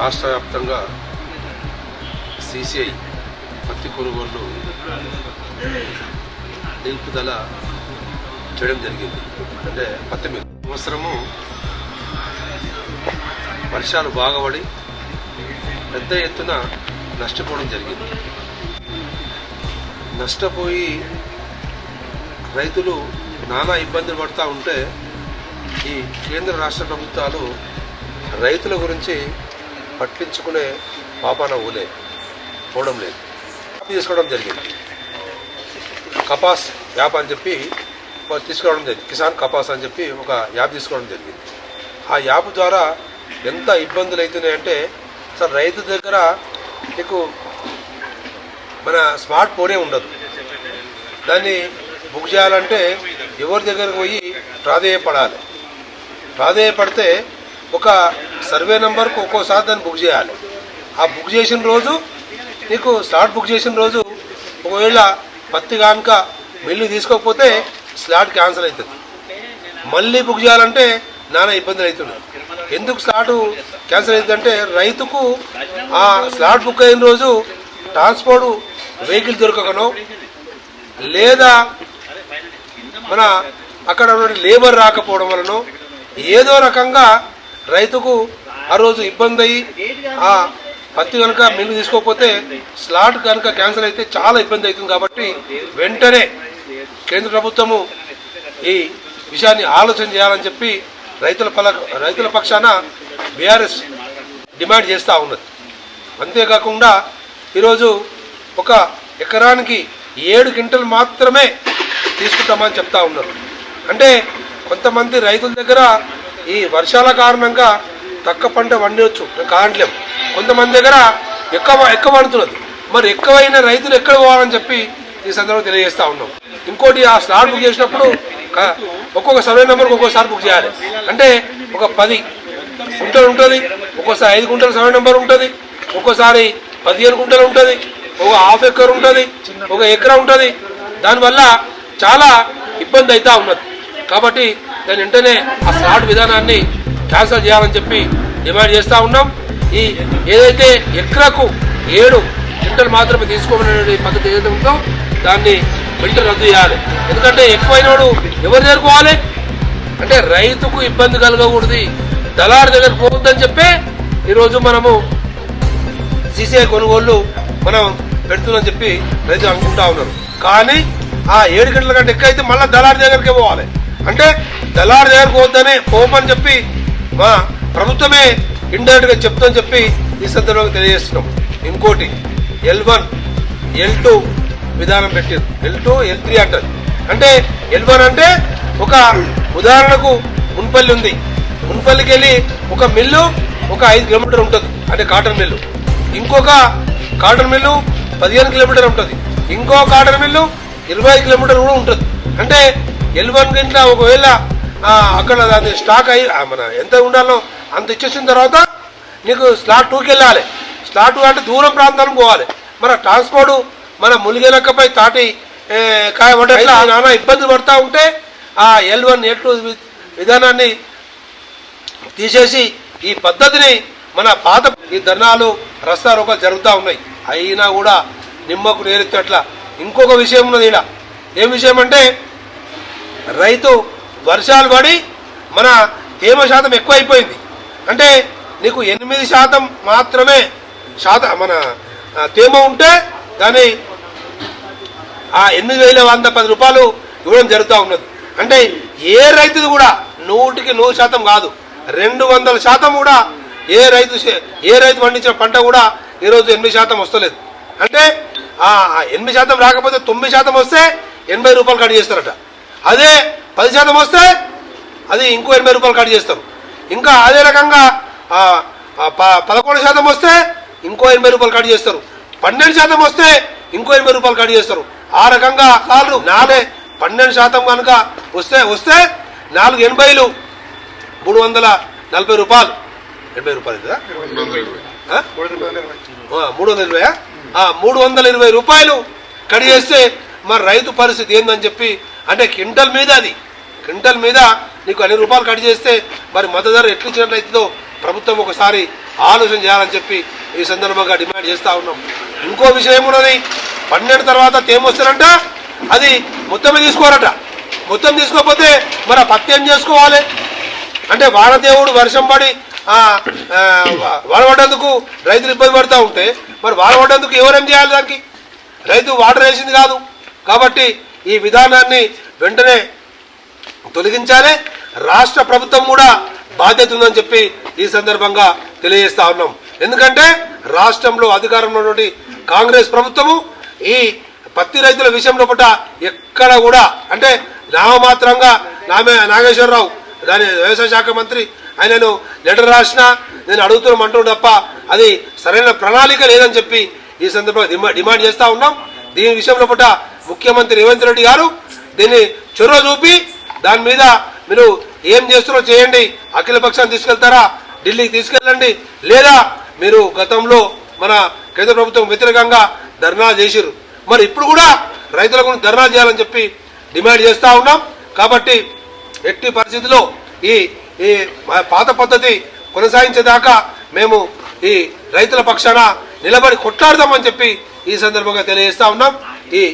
రాష్ట్ర వ్యాప్తంగా సిసిఐ పత్తి కొనుగోలు నిలుపుదల చేయడం జరిగింది. అంటే పత్తి మీద సంవత్సరము వర్షాలు బాగా పడి పెద్ద ఎత్తున నష్టపోవడం జరిగింది. నష్టపోయి రైతులు నానా ఇబ్బందులు పడుతూ ఉంటే ఈ కేంద్ర రాష్ట్ర ప్రభుత్వాలు రైతుల గురించి పట్టించుకునే పాపాన ఊలే పోవడం లేదు. తీసుకోవడం జరిగింది. కపాస్ యాప్ అని చెప్పి తీసుకోవడం జరిగింది. కిసాన్ కపాస్ అని చెప్పి ఒక యాప్ తీసుకోవడం జరిగింది. ఆ యాప్ ద్వారా ఎంత ఇబ్బందులు అవుతున్నాయంటే అసలు రైతు దగ్గర నీకు మన స్మార్ట్ ఫోనే ఉండదు. దాన్ని బుక్ చేయాలంటే ఎవరి దగ్గరకు పోయి ప్రాధేయపడాలి. ప్రాధేయపడితే ఒక సర్వే నెంబర్కు ఒక్కోసారి దాన్ని బుక్ చేయాలి. ఆ బుక్ చేసిన రోజు నీకు స్లాట్ బుక్ చేసిన రోజు ఒకవేళ పత్తి కానుక మిల్లు తీసుకోకపోతే స్లాట్ క్యాన్సిల్ అవుతుంది. మళ్ళీ బుక్ చేయాలంటే నానా ఇబ్బందులు అవుతున్నాయి ఎందుకు స్లాట్ క్యాన్సిల్ అవుతుందంటే రైతుకు ఆ స్లాట్ బుక్ అయిన రోజు ట్రాన్స్పోర్ట్ వెహికల్ దొరకకనో లేదా మన అక్కడ ఉన్న లేబర్ రాకపోవడం వలన ఏదో రకంగా రైతుకు ఆ రోజు ఇబ్బంది అయ్యి ఆ పత్తి కనుక మిల్లు తీసుకోకపోతే స్లాట్ కనుక క్యాన్సిల్ అయితే చాలా ఇబ్బంది అవుతుంది కాబట్టి వెంటనే కేంద్ర ప్రభుత్వము ఈ విషయాన్ని ఆలోచన చేయాలని చెప్పి రైతుల పల రైతుల పక్షాన బీఆర్ఎస్ డిమాండ్ చేస్తూ ఉన్నది. అంతేకాకుండా ఈరోజు ఒక ఎకరానికి ఏడు క్వింటల్ మాత్రమే తీసుకుంటామని చెప్తా ఉన్నారు. అంటే కొంతమంది రైతుల దగ్గర ఈ వర్షాల కారణంగా తక్కువ పంట పండవచ్చు. మేము కొంతమంది దగ్గర ఎక్కువ ఎక్కువ పండుతున్నది మరి ఎక్కువైన రైతులు ఎక్కడ పోవాలని చెప్పి ఈ సందర్భంగా తెలియజేస్తా ఉన్నాం. ఇంకోటి ఆ స్లాట్ బుక్ చేసినప్పుడు ఒక్కొక్క సర్వే నెంబర్కి ఒక్కొక్కసారి బుక్ చేయాలి. అంటే ఒక పది గుంటలు ఉంటుంది ఒక్కోసారి ఐదు గుంటల సర్వే నెంబర్ ఉంటుంది ఒక్కోసారి పదిహేను గుంటలు ఉంటుంది ఒక హాఫ్ ఎకర్ ఉంటుంది ఒక ఎకరా ఉంటుంది. దానివల్ల చాలా ఇబ్బంది అవుతూ ఉన్నది. కాబట్టి దాని వెంటనే ఆ స్లాట్ విధానాన్ని క్యాన్సిల్ చేయాలని చెప్పి డిమాండ్ చేస్తూ ఉన్నాం. ఈ ఏదైతే ఎకరాకు ఏడు క్వింటల్ మాత్రమే తీసుకోవాలనే పద్ధతి ఏదైతే ఉందో దాన్ని వెంటనే రద్దు చేయాలి. ఎందుకంటే ఎక్కువైనోడు ఎవరు చేరుకోవాలి అంటే రైతుకు ఇబ్బంది కలగకూడదు. దళారు దగ్గర పోవద్దని చెప్పే ఈరోజు మనము సీసీఐ కొనుగోళ్ళు మనం పెడుతుందని చెప్పి రైతులు అనుకుంటా ఉన్నారు. కానీ ఆ ఏడు గంటల కంటే ఎక్కువ అయితే మళ్ళీ దళారు దగ్గరికి పోవాలి. అంటే దళారు దగ్గరకు పోవద్దని పోమని చెప్పి మా ప్రభుత్వమే ఇండైరెక్ట్గా చెప్తామని చెప్పి ఈ సందర్భంగా తెలియజేస్తున్నాం. ఇంకోటి ఎల్ వన్ ఎల్ టూ విధానం పెట్టారు. ఎల్ టూ ఎల్ త్రీ అంటారు. అంటే ఎల్ వన్ అంటే ఒక ఉదాహరణకు మున్పల్లి ఉంది. మున్పల్లికి వెళ్ళి ఒక మిల్లు ఒక ఐదు కిలోమీటర్ ఉంటుంది. అంటే కాటన్ మిల్లు. ఇంకొక కాటన్ మిల్లు పదిహేను కిలోమీటర్ ఉంటుంది. ఇంకో కాటన్ మిల్లు ఇరవై కిలోమీటర్ కూడా ఉంటుంది. అంటే ఎల్ వన్ గంటల ఒకవేళ అక్కడ దాని స్టాక్ అయ్యి మన ఎంత ఉండాలో అంత ఇచ్చేసిన తర్వాత నీకు స్లాట్ టూకి వెళ్ళాలి. స్లాట్ టూ అంటే దూరం ప్రాంతాలకు పోవాలి. మన ట్రాన్స్పోర్ట్ మన ములిగెలక్కపై తాటి నానా ఇబ్బంది పడతా ఉంటే ఆ ఎల్ వన్ ఎల్ టూ విధానాన్ని తీసేసి ఈ పద్ధతిని మన పాత ఈ ధర్నాలు రస్తా రోకలు జరుగుతూ ఉన్నాయి. అయినా కూడా నిమ్మకు నేరెత్తట్ల. ఇంకొక విషయం ఉన్నది ఇలా. ఏం విషయం అంటే రైతు వర్షాలు పడి మన తేమ శాతం ఎక్కువ అయిపోయింది అంటే నీకు ఎనిమిది శాతం మాత్రమే శాతం మన తేమ ఉంటే దాని ఆ ఎనిమిది వేల వంద పది రూపాయలు ఇవ్వడం జరుగుతూ ఉన్నది. అంటే ఏ రైతుది కూడా నూటికి నూరు శాతం కాదు. రెండు వందల శాతం కూడా ఏ రైతు ఏ రైతు పండించిన పంట కూడా ఈరోజు ఎనిమిది శాతం వస్తలేదు. అంటే ఆ ఎనిమిది శాతం రాకపోతే తొమ్మిది శాతం వస్తే ఎనభై రూపాయలు కట్ చేస్తారట. అదే పది శాతం వస్తే అది ఇంకో ఎనభై రూపాయలు కట్ చేస్తారు ఇంకా అదే రకంగా పదకొండు శాతం వస్తే ఇంకో ఎనభై రూపాయలు కట్ చేస్తారు. పన్నెండు శాతం వస్తే ఇంకో ఎనభై రూపాయలు కట్ చేస్తారు. ఆ రకంగా సార్లు నాలుగు పన్నెండు శాతం కనుక వస్తే వస్తే నాలుగు ఎనభైలు మూడు వందల నలభై రూపాయలు. ఎనభై రూపాయలు కదా మూడు వందల ఇరవై మూడు వందల ఇరవై రూపాయలు కట్ చేస్తే మరి రైతు పరిస్థితి ఏందని చెప్పి అంటే క్వింటల్ మీద అది. క్వింటల్ మీద నీకు అన్ని రూపాయలు కట్ చేస్తే మరి మద్దతు ధర ఎట్లు ఇచ్చినట్లయితుందో ప్రభుత్వం ఒకసారి ఆలోచన చేయాలని చెప్పి ఈ సందర్భంగా డిమాండ్ చేస్తూ ఉన్నాం. ఇంకో విషయం ఏమున్నది? పన్నెండు తర్వాత తేమొస్తారంట అది మొత్తమే తీసుకోరట మొత్తం తీసుకోకపోతే మరి ఆ పత్తి ఏం చేసుకోవాలి? అంటే వానదేవుడు వర్షం పడి ఆ, వాన రైతులు ఇబ్బంది పడుతూ ఉంటే మరి వాన ఎవరేం చేయాలి దానికి? రైతు వాటర్ వేసింది కాదు. కాబట్టి ఈ విధానాన్ని వెంటనే తొలగించాలి. రాష్ట్ర ప్రభుత్వం కూడా బాధ్యత ఉందని చెప్పి ఈ సందర్భంగా తెలియజేస్తా ఉన్నాం. ఎందుకంటే రాష్ట్రంలో అధికారంలో ఉన్నటువంటి కాంగ్రెస్ ప్రభుత్వము ఈ పత్తి రైతుల విషయంలో పూట ఎక్కడ కూడా అంటే నామమాత్రంగా నామే నాగేశ్వరరావు దాని వ్యవసాయ శాఖ మంత్రి ఆయనను లెటర్ రాసిన నేను అడుగుతున్నాం అంటూ తప్ప అది సరైన ప్రణాళిక లేదని చెప్పి ఈ సందర్భంగా డిమా- డిమాండ్ చేస్తా ఉన్నాం. దీని విషయంలో పట్ల ముఖ్యమంత్రి రేవంత్ రెడ్డి గారు దీన్ని చొరవ చూపి దాని మీద మీరు ఏం చేస్తారో చేయండి. అఖిల పక్షాన్ని తీసుకెళ్తారా? ఢిల్లీకి తీసుకెళ్ళండి. లేదా మీరు గతంలో మన కేంద్ర ప్రభుత్వం వ్యతిరేకంగా ధర్నా చేసిరు మరి ఇప్పుడు కూడా రైతులకు ధర్నా చేయాలని చెప్పి డిమాండ్ చేస్తూ ఉన్నాం. కాబట్టి ఎట్టి పరిస్థితిలో ఈ ఈ పాత పద్ధతి కొనసాగించేదాకా మేము ఈ రైతుల పక్షాన నిలబడి కొట్లాడదామని చెప్పి ఈ సందర్భంగా తెలియజేస్తా ఉన్నాం.